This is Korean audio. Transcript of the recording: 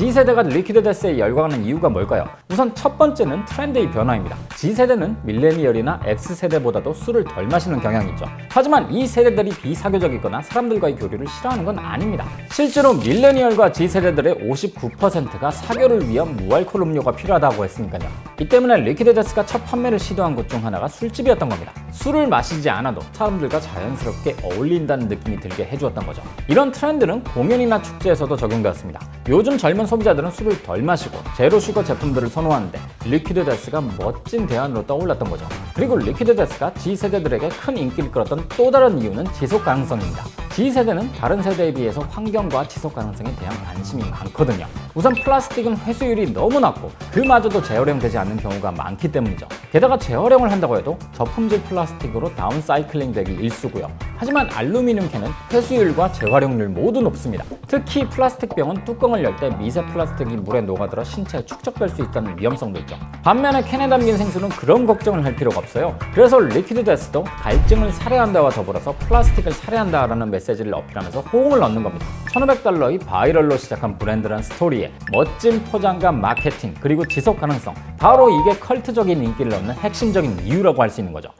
G세대가 리퀴드 데스에 열광하는 이유가 뭘까요? 우선 첫 번째는 트렌드의 변화입니다. G세대는 밀레니얼이나 X세대보다도 술을 덜 마시는 경향이 있죠. 하지만 이 세대들이 비사교적이거나 사람들과의 교류를 싫어하는 건 아닙니다. 실제로 밀레니얼과 G세대들의 59%가 사교를 위한 무알콜 음료가 필요하다고 했으니까요. 이 때문에 리퀴드 데스가 첫 판매를 시도한 곳 중 하나가 술집이었던 겁니다. 술을 마시지 않아도 사람들과 자연스럽게 어울린다는 느낌이 들게 해주었던 거죠. 이런 트렌드는 공연이나 축제에서도 적용되었습니다. 요즘 젊은 소비자들은 술을 덜 마시고 제로 슈거 제품들을 선호하는데 리퀴드 데스가 멋진 대안으로 떠올랐던 거죠. 그리고 리퀴드 데스가 G세대들에게 큰 인기를 끌었던 또 다른 이유는 지속 가능성입니다. G세대는 다른 세대에 비해서 환경과 지속 가능성에 대한 관심이 많거든요. 우선 플라스틱은 회수율이 너무 낮고 그마저도 재활용되지 않는 경우가 많기 때문이죠. 게다가 재활용을 한다고 해도 저품질 플라스틱으로 다운사이클링 되기 일쑤고요. 하지만 알루미늄 캔은 회수율과 재활용률 모두 높습니다. 특히 플라스틱 병은 뚜껑을 열 때 미세 플라스틱이 물에 녹아들어 신체에 축적될 수 있다는 위험성도 있죠. 반면에 캔에 담긴 생수는 그런 걱정을 할 필요가 없어요. 그래서 리퀴드 데스도 갈증을 살해한다와 더불어서 플라스틱을 살해한다라는 메시지를 어필하면서 호응을 얻는 겁니다. 1500달러의 바이럴로 시작한 브랜드란 스토리에 멋진 포장감, 마케팅, 그리고 지속 가능성. 바로 이게 컬트적인 인기를 얻는 핵심적인 이유라고 할 수 있는 거죠.